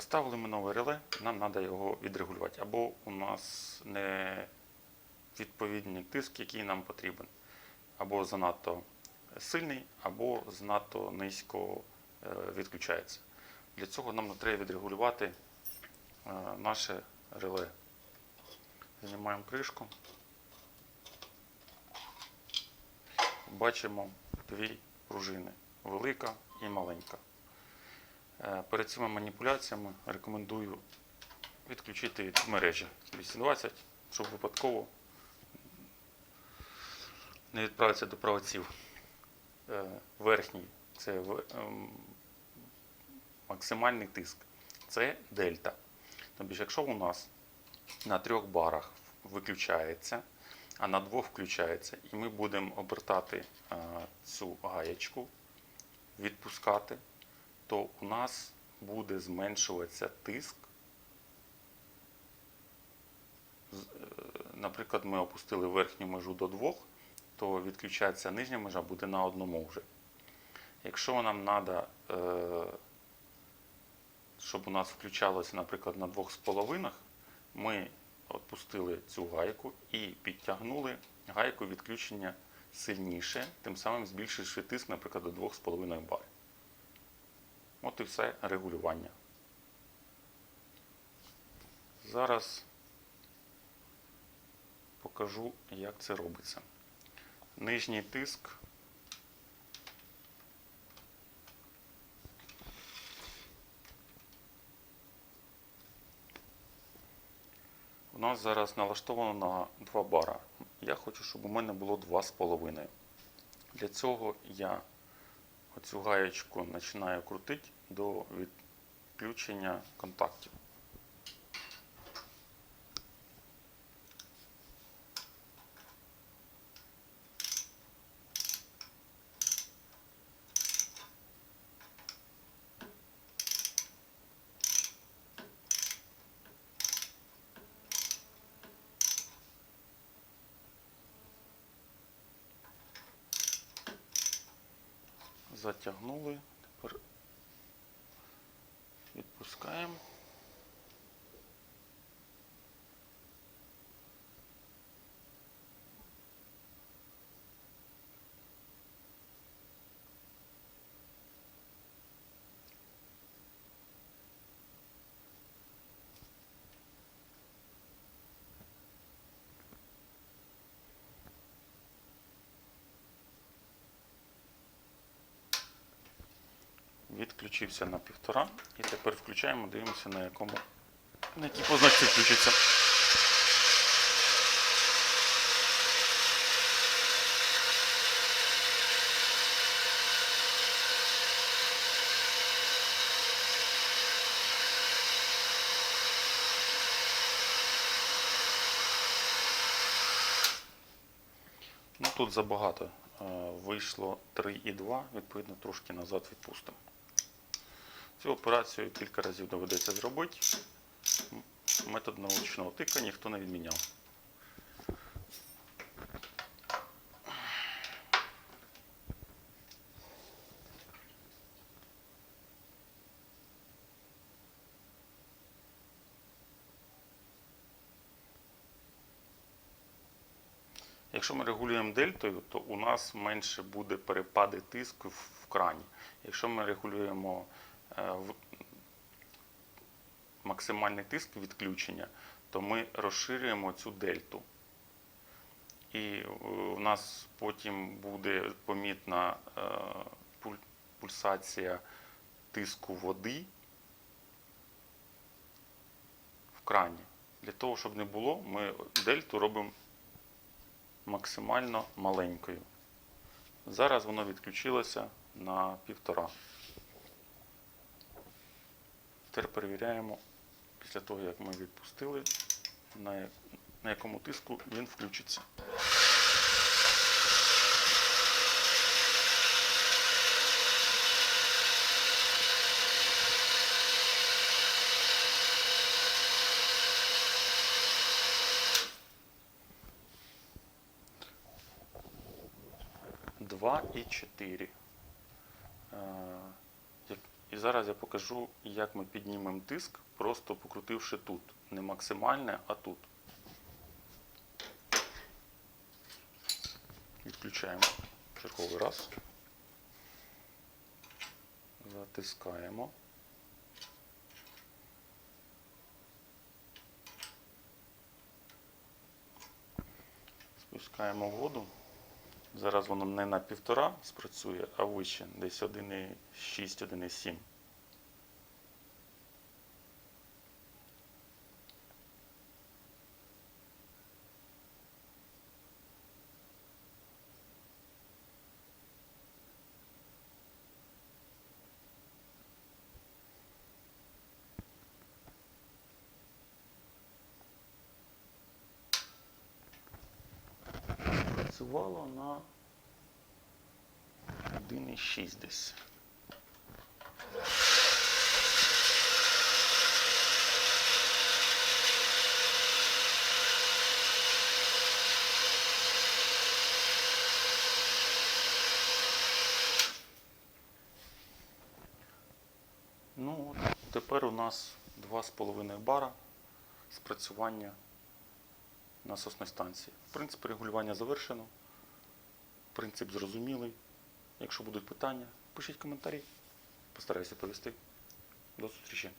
Поставили ми нове реле, нам треба його відрегулювати. Або у нас не відповідний тиск, який нам потрібен. Або занадто сильний, або занадто низько е, відключається. Для цього нам треба відрегулювати е, наше реле. Знімаємо кришку. Бачимо дві пружини велика і маленька. Е, Перед цими маніпуляціями рекомендую відключити від мережі 220, щоб випадково не відправитися до правоців. Е, Верхній це ем, максимальний тиск. Це дельта. Тобто, якщо у нас на трьох барах виключається, а на двох включається, і ми будемо обертати е, цю гаєчку, відпускати, то у нас буде зменшуватися тиск. Е, Наприклад, ми опустили верхню межу до двох, то відключається нижня межа буде на одному вже. Якщо нам треба, щоб у нас включалося, наприклад, на двох з половинах, ми відпустили цю гайку і підтягнули гайку відключення сильніше, тим самим збільшивши тиск, наприклад, до 2,5 барів. От і все регулювання. Зараз покажу, як це робиться. Нижній тиск. У нас зараз налаштовано на 2 бара. Я хочу, щоб у мене було 2,5. Для цього я оцю гаєчку починаю крутити до відключення контактів. Затягнули. Тепер відпускаємо. Відключився на півтора. І тепер включаємо, дивимося на якому на якій позначці включиться. Ну тут забагато. Е, Вийшло 3,2, відповідно, трошки назад відпустимо. Цю операцію кілька разів доведеться зробити. Метод научного тика ніхто не відміняв. Якщо ми регулюємо дельтою, то у нас менше буде перепади тиску в крані. Якщо ми регулюємо максимальний тиск відключення, то ми розширюємо цю дельту. І е, у нас потім буде помітна е, пульсація тиску води в крані. Для того, щоб не було, ми дельту робимо максимально маленькою. Зараз воно відключилося на півтора. Тепер перевіряємо після того, як ми відпустили, на, на якому тиску він включиться. Два і чотири. Із зараз я покажу, як ми піднімемо тиск, просто покрутивши тут. Не максимальне, а тут. Відключаємо черговий раз. Затискаємо. Спускаємо воду. Зараз воно не на півтора спрацює, а вище, десь 1,6, Працювало на 1,6 десь. Ну, от, тепер у нас 2,5 бара спрацювання насосної станції. Принцип регулювання завершено. Принцип зрозумілий. Якщо будуть питання, пишіть коментарі. Постараюся повісти. До зустрічі.